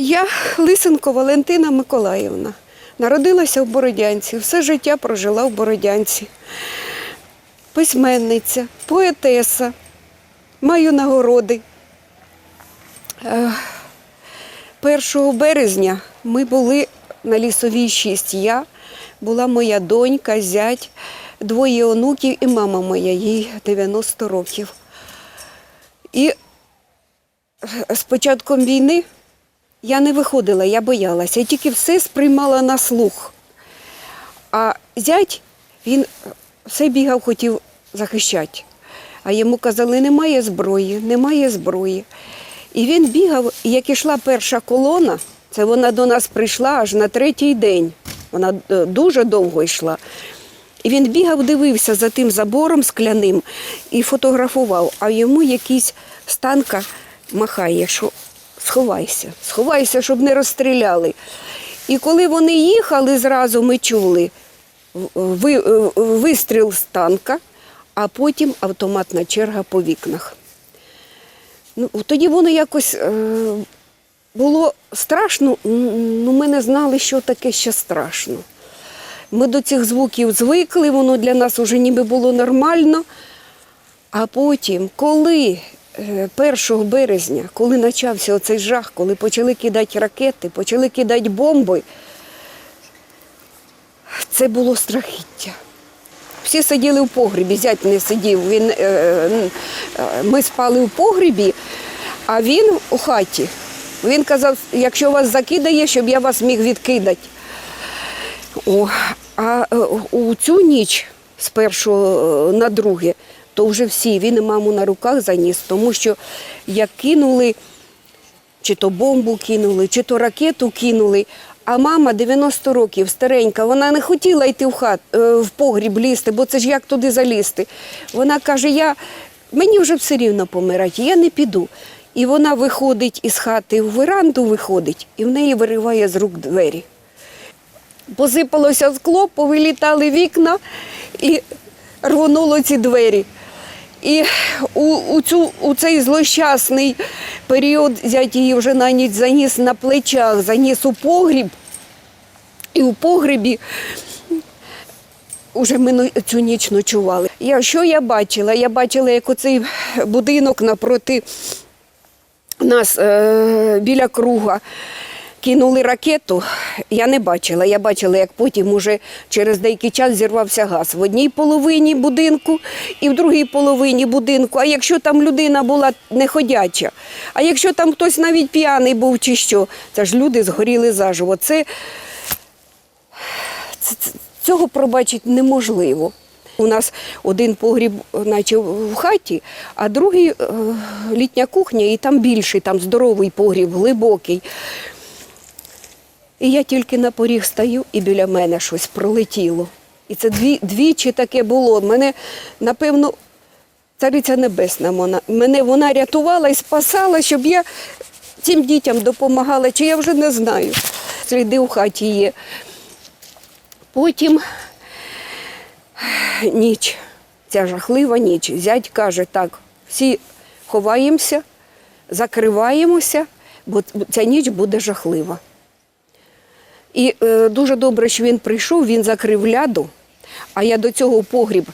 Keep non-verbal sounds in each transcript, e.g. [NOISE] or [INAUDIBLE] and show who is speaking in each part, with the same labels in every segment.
Speaker 1: Я [LAUGHS] Лисенко Валентина Миколаївна. Народилася в Бородянці, все життя прожила в Бородянці. Письменниця, поетеса, маю нагороди. Е, 1 березня ми були на лісовій 6. Я була моя донька, зять, двоє онуків і мама моя, їй 90 років. І е, з початком війни я не виходила, я боялася. Я тільки все сприймала на слух. А зять, він все бігав, хотів захищати. А йому казали, немає зброї, немає зброї. І він бігав, і як ішла перша колона, це вона до нас прийшла аж на третій день. Вона е, дуже довго йшла. І він бігав, дивився за тим забором скляним і фотографував, а йому якийсь станка махає, що сховайся, сховайся, щоб не розстріляли. І коли вони їхали, зразу ми чули е, вистріл з танка, а потім автоматна черга по вікнах. Ну, тоді воно якось е, було страшно, ну ми не знали, що таке ще страшно. Ми до цих звуків звикли, воно для нас вже ніби було нормально. А потім, коли 1 березня, коли почався оцей жах, коли почали кидати ракети, почали кидати бомби, це було страхіття. Всі сиділи в погрібі, зять не сидів. Він, е, е, ми спали в погрібі, а він у хаті. Він казав, якщо вас закидає, щоб я вас міг відкидати. О, а е, у цю ніч з першого е, на друге, то вже всі, він і маму на руках заніс, тому що як кинули, чи то бомбу кинули, чи то ракету кинули. А мама 90 років, старенька, вона не хотіла йти в хат, е, в погріб лізти, бо це ж як туди залізти. Вона каже, я, мені вже все рівно помирати, я не піду. І вона виходить із хати в веранду, виходить, і в неї вириває з рук двері. Посипалося скло, повилітали вікна і рвонуло ці двері. І у, у, цю, у цей злощасний період зять її вже на ніч заніс на плечах, заніс у погріб. І у погребі Уже ми цю ніч ночували. Я, що я бачила? Я бачила, як оцей будинок напроти нас е, біля круга кинули ракету. Я не бачила. Я бачила, як потім уже через деякий час зірвався газ в одній половині будинку і в другій половині будинку. А якщо там людина була неходяча, а якщо там хтось навіть п'яний був чи що, це ж люди згоріли заживо. Це Ц- ц- Цього пробачити неможливо. У нас один погріб, наче в хаті, а другий е, літня кухня, і там більший, там здоровий погріб, глибокий. І я тільки на поріг стою, і біля мене щось пролетіло. І це дві, двічі таке було. Мене, напевно, цариця небесна вона, мене вона рятувала і спасала, щоб я цим дітям допомагала, чи я вже не знаю. Сліди у хаті є. Потім ніч, ця жахлива ніч. Зять каже, так, всі ховаємося, закриваємося, бо ця ніч буде жахлива. І е, дуже добре, що він прийшов, він закрив ляду, а я до цього погріб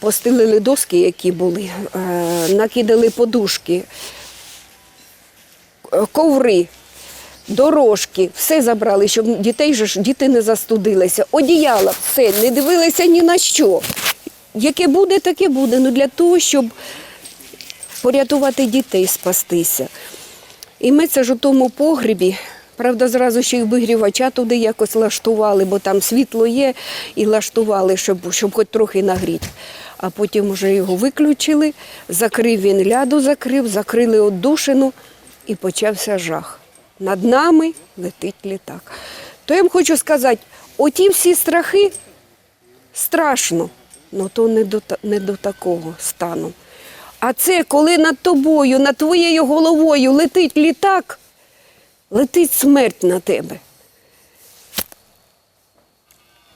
Speaker 1: постелили доски, які були, е, накидали подушки, е, коври, дорожки, все забрали, щоб дітей ж діти не застудилися. Одіяла, все, не дивилися ні на що. Яке буде, таке буде. Ну для того, щоб порятувати дітей, спастися. І ми це ж у тому погребі. Правда, зразу ще й обігрівача туди якось лаштували, бо там світло є, і лаштували, щоб, щоб хоч трохи нагріти. А потім вже його виключили, закрив він ляду, закрив, закрили оддушину і почався жах. Над нами летить літак. То я вам хочу сказати, оті всі страхи страшно, але то не до, не до такого стану. А це коли над тобою, над твоєю головою летить літак, летить смерть на тебе.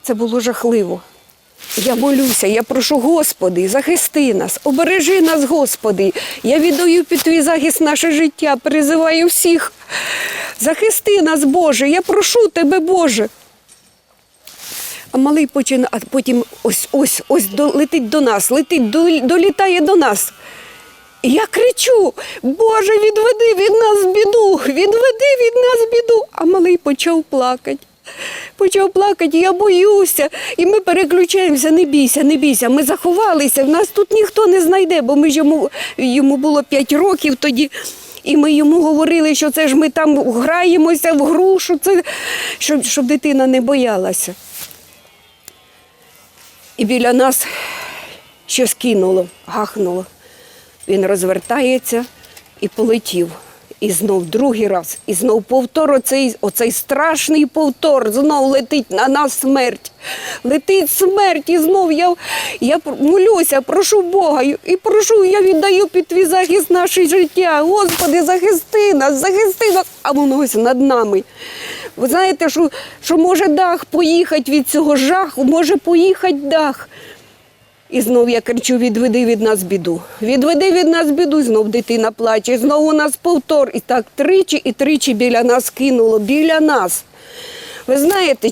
Speaker 1: Це було жахливо. Я молюся, я прошу, Господи, захисти нас, обережи нас, Господи. Я віддаю під твій захист наше життя, призиваю всіх Захисти нас, Боже, я прошу тебе, Боже. А малий починає, а потім ось ось ось до, летить до нас, летить, долітає до нас. Я кричу: Боже, відведи від нас біду, відведи від нас біду. А малий почав плакати. Почав плакати, я боюся. І ми переключаємося, не бійся, не бійся. Ми заховалися, нас тут ніхто не знайде, бо ми ж йому, йому було 5 років тоді. І ми йому говорили, що це ж ми там граємося в гру, що це, щоб, щоб дитина не боялася. І біля нас щось кинуло, гахнуло. Він розвертається і полетів. І знов другий раз, і знов повтор, оцей, оцей страшний повтор, знов летить на нас смерть. Летить смерть, і знов я, я молюся, прошу Бога і прошу, я віддаю під твій захист наше життя. Господи, захисти нас, захисти нас, а воно ось над нами. Ви знаєте, що, що може дах поїхати від цього жаху, може поїхати дах. І знов я кричу: відведи від нас біду. Відведи від нас біду, і знов дитина плаче. І Знов у нас повтор. І так тричі і тричі біля нас кинуло, біля нас. Ви знаєте,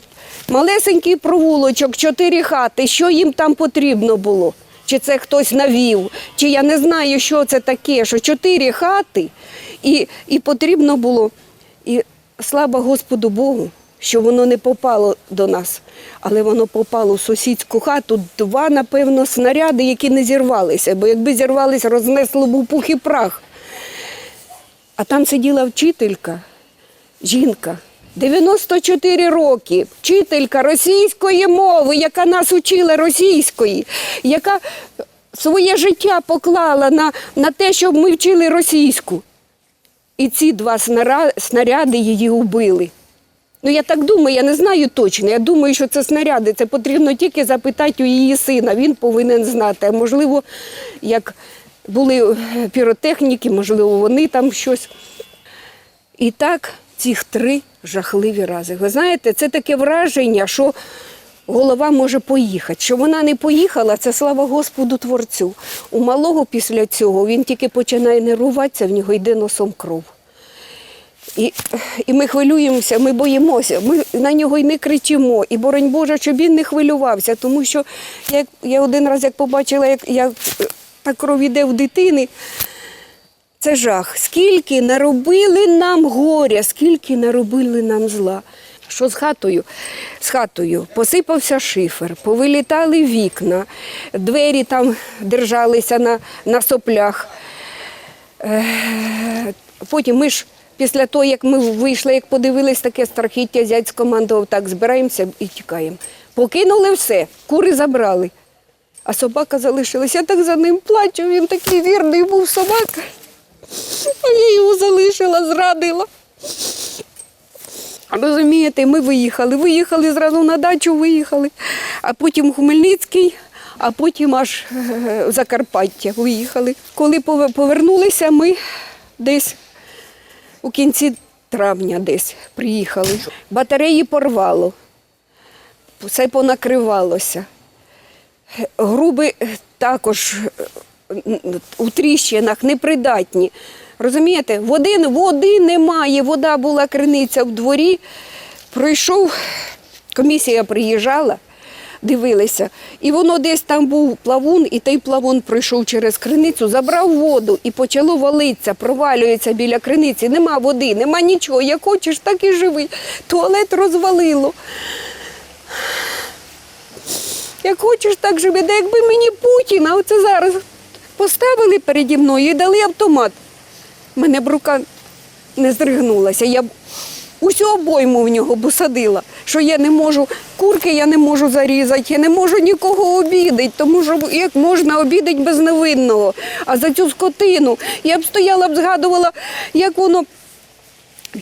Speaker 1: малесенький провулочок, чотири хати, що їм там потрібно було? Чи це хтось навів, чи я не знаю, що це таке, що чотири хати, і, і потрібно було. І слава Господу Богу, що воно не попало до нас, але воно попало в сусідську хату. Два, напевно, снаряди, які не зірвалися, бо якби зірвалися, рознесло б у пух і прах. А там сиділа вчителька, жінка, 94 роки, вчителька російської мови, яка нас учила російської, яка своє життя поклала на, на те, щоб ми вчили російську. І ці два снаряди її убили. Ну, я так думаю, я не знаю точно. Я думаю, що це снаряди. Це потрібно тільки запитати у її сина. Він повинен знати. А можливо, як були е, піротехніки, можливо, вони там щось. І так, цих три жахливі рази. Ви знаєте, це таке враження, що голова може поїхати. Що вона не поїхала, це слава Господу Творцю. У малого після цього він тільки починає нервуватися, в нього йде носом кров. І, і ми хвилюємося, ми боїмося, ми на нього й не кричимо. І боронь Боже, щоб він не хвилювався. Тому що як, я один раз як побачила, як, як та кров іде в дитини, це жах. Скільки наробили нам горя, скільки наробили нам зла. Що з хатою? З хатою посипався шифер, повилітали вікна, двері там держалися на, на соплях. Е, Потім ми ж після того, як ми вийшли, як подивились таке страхіття, зять скомандував, так, збираємося і тікаємо. Покинули все, кури забрали. А собака залишилась. Я так за ним плачу, він такий вірний був собака. А я його залишила, зрадила. Розумієте, ми виїхали, виїхали зразу на дачу, виїхали, а потім Хмельницький, а потім аж е, в Закарпаття виїхали. Коли повернулися, ми десь у кінці травня десь приїхали. Батареї порвало, все понакривалося. Груби також е, у тріщинах непридатні. Розумієте, води, води немає, вода була криниця в дворі. Пройшов, комісія приїжджала, дивилися, і воно десь там був плавун, і той плавун пройшов через криницю, забрав воду і почало валитися, провалюється біля криниці. Нема води, нема нічого. Як хочеш, так і живи. Туалет розвалило. Як хочеш, так живи. Да якби мені Путіна оце зараз поставили переді мною і дали автомат. Мене б рука не здригнулася. Я усю обойму в нього б усадила, що я не можу, курки я не можу зарізати, я не можу нікого обідати, тому що як можна обідати без невинного. А за цю скотину я б стояла б, згадувала, як воно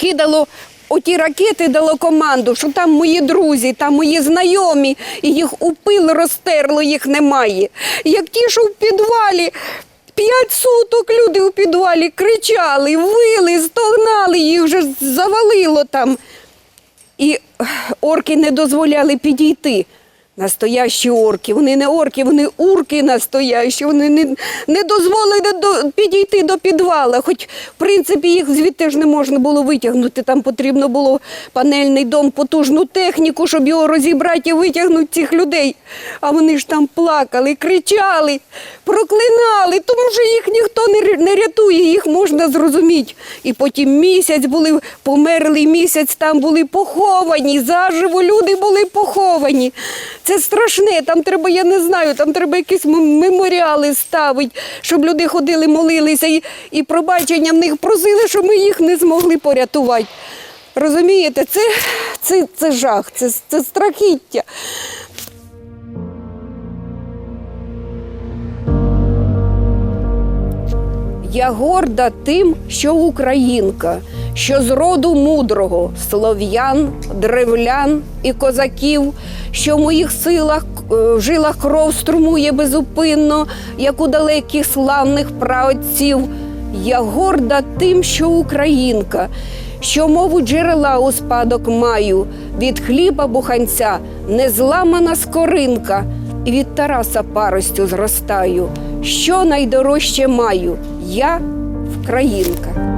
Speaker 1: кидало оті ракети, дало команду, що там мої друзі, там мої знайомі, і їх у пил розтерло, їх немає. Як ті, що в підвалі. П'ять суток люди у підвалі кричали, вили, стогнали, їх вже завалило там. І орки не дозволяли підійти. Настоящі орки. Вони не орки, вони урки настоящі. Вони не, не дозволили до, підійти до підвала. Хоч, в принципі, їх звідти ж не можна було витягнути. Там потрібно було панельний дом, потужну техніку, щоб його розібрати і витягнути цих людей. А вони ж там плакали, кричали, проклинали, тому що їх ніхто не, не рятує, їх можна зрозуміти. І потім місяць були померли, місяць там були поховані, заживо люди були поховані. Це страшне, там треба, я не знаю, там треба якісь меморіали ставити, щоб люди ходили, молилися і, і пробачення в них просили, що ми їх не змогли порятувати. Розумієте, це, це, це жах, це, це страхіття. Я горда тим, що українка, що з роду мудрого слов'ян, древлян і козаків, що в моїх силах е, в жилах кров струмує безупинно, як у далеких славних праотців. Я горда тим, що українка, що мову джерела у спадок маю, від хліба буханця незламана скоринка, і від Тараса паростю зростаю. Що найдорожче маю? Я вкраїнка.